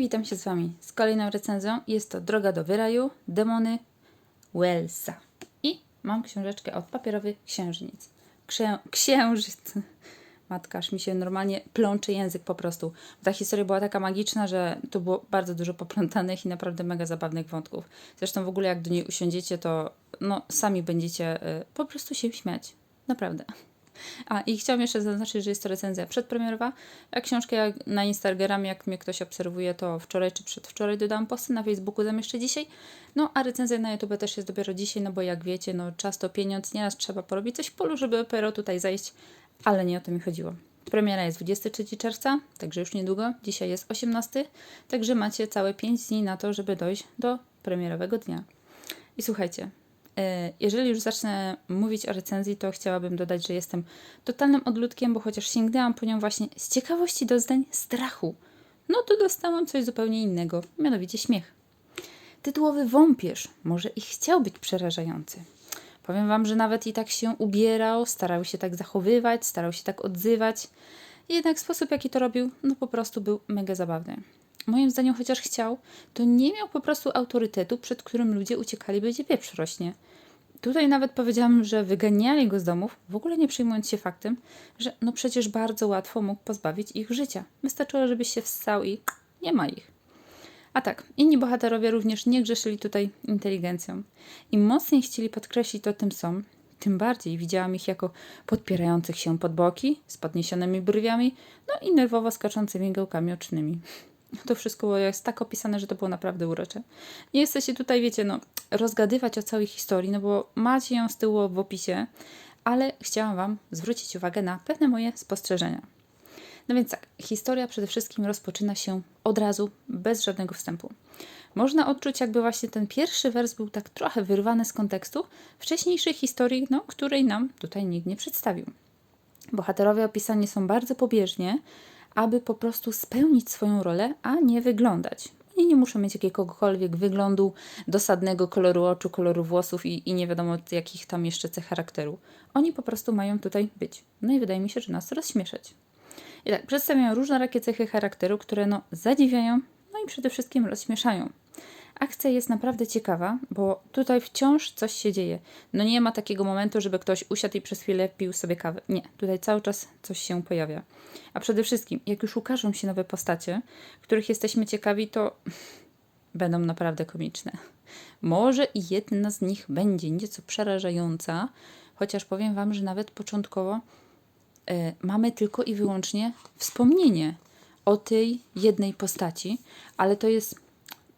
witam się z Wami z kolejną recenzją. Jest to Droga do Wyraju, Demony Wellsa. I mam książeczkę od Papierowy Księżnic. Księ... Księżyc. Matka, aż mi się normalnie plączy język po prostu. Ta historia była taka magiczna, że tu było bardzo dużo poplątanych i naprawdę mega zabawnych wątków. Zresztą w ogóle jak do niej usiądziecie, to no, sami będziecie y, po prostu się śmiać. Naprawdę. A i chciałam jeszcze zaznaczyć, że jest to recenzja przedpremierowa. A książkę jak na Instagramie, jak mnie ktoś obserwuje, to wczoraj czy przedwczoraj dodałam posty, na Facebooku zamieszczę dzisiaj. No a recenzja na YouTube też jest dopiero dzisiaj, no bo jak wiecie, no czas to pieniądz, nieraz trzeba porobić coś w polu, żeby dopiero tutaj zajść, ale nie o to mi chodziło. Premiera jest 23 czerwca, także już niedługo. Dzisiaj jest 18, także macie całe 5 dni na to, żeby dojść do premierowego dnia. I słuchajcie, jeżeli już zacznę mówić o recenzji, to chciałabym dodać, że jestem totalnym odludkiem, bo chociaż sięgnęłam po nią właśnie z ciekawości do zdań strachu, no to dostałam coś zupełnie innego, mianowicie śmiech. Tytułowy wąpierz może i chciał być przerażający. Powiem wam, że nawet i tak się ubierał, starał się tak zachowywać, starał się tak odzywać. Jednak sposób, jaki to robił, no po prostu był mega zabawny. Moim zdaniem, chociaż chciał, to nie miał po prostu autorytetu, przed którym ludzie uciekaliby, gdzie pieprz rośnie. Tutaj nawet powiedziałam, że wyganiali go z domów, w ogóle nie przejmując się faktem, że no przecież bardzo łatwo mógł pozbawić ich życia. Wystarczyło, żebyś się wstał i nie ma ich. A tak, inni bohaterowie również nie grzeszyli tutaj inteligencją. Im mocniej chcieli podkreślić to, tym są, tym bardziej widziałam ich jako podpierających się pod boki, z podniesionymi brwiami, no i nerwowo skaczącymi gałkami ocznymi. To wszystko jest tak opisane, że to było naprawdę urocze. Nie jesteście tutaj, wiecie, no, rozgadywać o całej historii, no bo macie ją z tyłu w opisie, ale chciałam Wam zwrócić uwagę na pewne moje spostrzeżenia. No więc tak, historia przede wszystkim rozpoczyna się od razu, bez żadnego wstępu. Można odczuć, jakby właśnie ten pierwszy wers był tak trochę wyrwany z kontekstu wcześniejszej historii, no, której nam tutaj nikt nie przedstawił. Bohaterowie opisani są bardzo pobieżnie, aby po prostu spełnić swoją rolę, a nie wyglądać. Oni nie muszą mieć jakiegokolwiek wyglądu, dosadnego koloru oczu, koloru włosów i, i nie wiadomo jakich tam jeszcze cech charakteru. Oni po prostu mają tutaj być. No i wydaje mi się, że nas rozśmieszać. I tak, przedstawiają różnorakie cechy charakteru, które no zadziwiają, no i przede wszystkim rozśmieszają. Akcja jest naprawdę ciekawa, bo tutaj wciąż coś się dzieje. No nie ma takiego momentu, żeby ktoś usiadł i przez chwilę pił sobie kawę. Nie, tutaj cały czas coś się pojawia. A przede wszystkim, jak już ukażą się nowe postacie, których jesteśmy ciekawi, to będą naprawdę komiczne. Może i jedna z nich będzie nieco przerażająca, chociaż powiem Wam, że nawet początkowo y, mamy tylko i wyłącznie wspomnienie o tej jednej postaci, ale to jest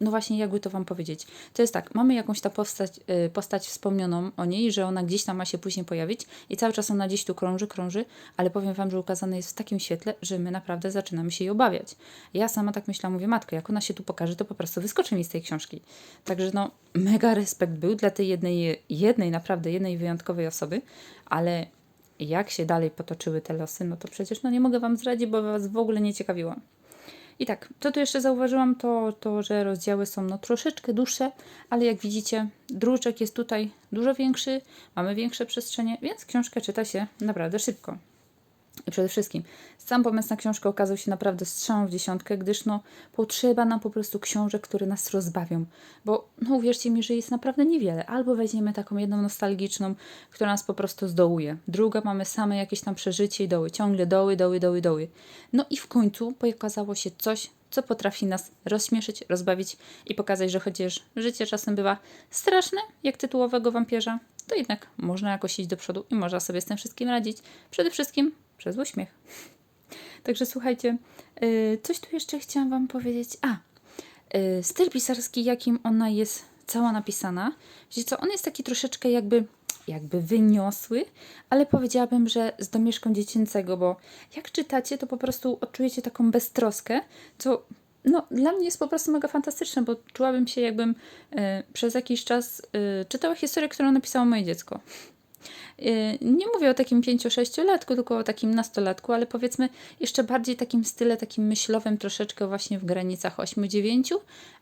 no właśnie, jakby to Wam powiedzieć. To jest tak, mamy jakąś ta postać, y, postać wspomnianą o niej, że ona gdzieś tam ma się później pojawić i cały czas ona gdzieś tu krąży, krąży, ale powiem Wam, że ukazane jest w takim świetle, że my naprawdę zaczynamy się jej obawiać. Ja sama tak myślałam, mówię, matko, jak ona się tu pokaże, to po prostu wyskoczy mi z tej książki. Także no, mega respekt był dla tej jednej, jednej naprawdę, jednej wyjątkowej osoby, ale jak się dalej potoczyły te losy, no to przecież no nie mogę Wam zdradzić, bo Was w ogóle nie ciekawiłam. I tak, co tu jeszcze zauważyłam, to, to że rozdziały są no troszeczkę dłuższe, ale jak widzicie, druczek jest tutaj dużo większy, mamy większe przestrzenie, więc książkę czyta się naprawdę szybko. I przede wszystkim, sam pomysł na książkę okazał się naprawdę strzałą w dziesiątkę, gdyż no, potrzeba nam po prostu książek, które nas rozbawią. Bo no, uwierzcie mi, że jest naprawdę niewiele. Albo weźmiemy taką jedną nostalgiczną, która nas po prostu zdołuje. Druga mamy same jakieś tam przeżycie i doły. Ciągle doły, doły, doły, doły. No i w końcu pokazało się coś, co potrafi nas rozśmieszyć, rozbawić i pokazać, że chociaż życie czasem bywa straszne, jak tytułowego wampierza, to jednak można jakoś iść do przodu i można sobie z tym wszystkim radzić. Przede wszystkim przez uśmiech. Także słuchajcie, yy, coś tu jeszcze chciałam Wam powiedzieć. A, yy, styl pisarski, jakim ona jest cała napisana. Wiecie co, on jest taki troszeczkę jakby jakby wyniosły, ale powiedziałabym, że z domieszką dziecięcego, bo jak czytacie, to po prostu odczujecie taką beztroskę, co no, dla mnie jest po prostu mega fantastyczne, bo czułabym się jakbym e, przez jakiś czas e, czytała historię, którą napisało moje dziecko. E, nie mówię o takim 5-6-latku, tylko o takim nastolatku, ale powiedzmy jeszcze bardziej takim style, takim myślowym, troszeczkę właśnie w granicach 8-9,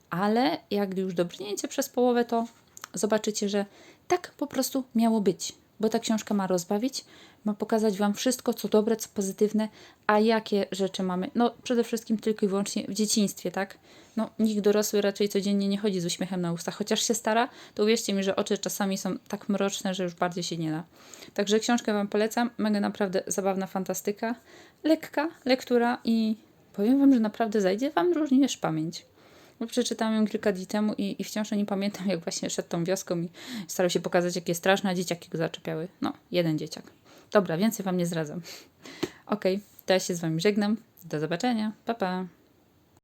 ale jak już dobrnięcie przez połowę, to zobaczycie, że tak po prostu miało być. Bo ta książka ma rozbawić, ma pokazać Wam wszystko, co dobre, co pozytywne, a jakie rzeczy mamy. No, przede wszystkim tylko i wyłącznie w dzieciństwie, tak? No, nikt dorosły raczej codziennie nie chodzi z uśmiechem na ustach, chociaż się stara, to uwierzcie mi, że oczy czasami są tak mroczne, że już bardziej się nie da. Także książkę Wam polecam, mega naprawdę zabawna fantastyka, lekka lektura i powiem Wam, że naprawdę zajdzie Wam również pamięć. Bo przeczytałam ją kilka dni temu i, i wciąż nie pamiętam, jak właśnie szedł tą wioską i starał się pokazać, jakie straszne, a dzieciaki go zaczepiały. No, jeden dzieciak. Dobra, więcej Wam nie zdradzam. Okej, to ja się z Wami żegnam. Do zobaczenia. Pa, pa.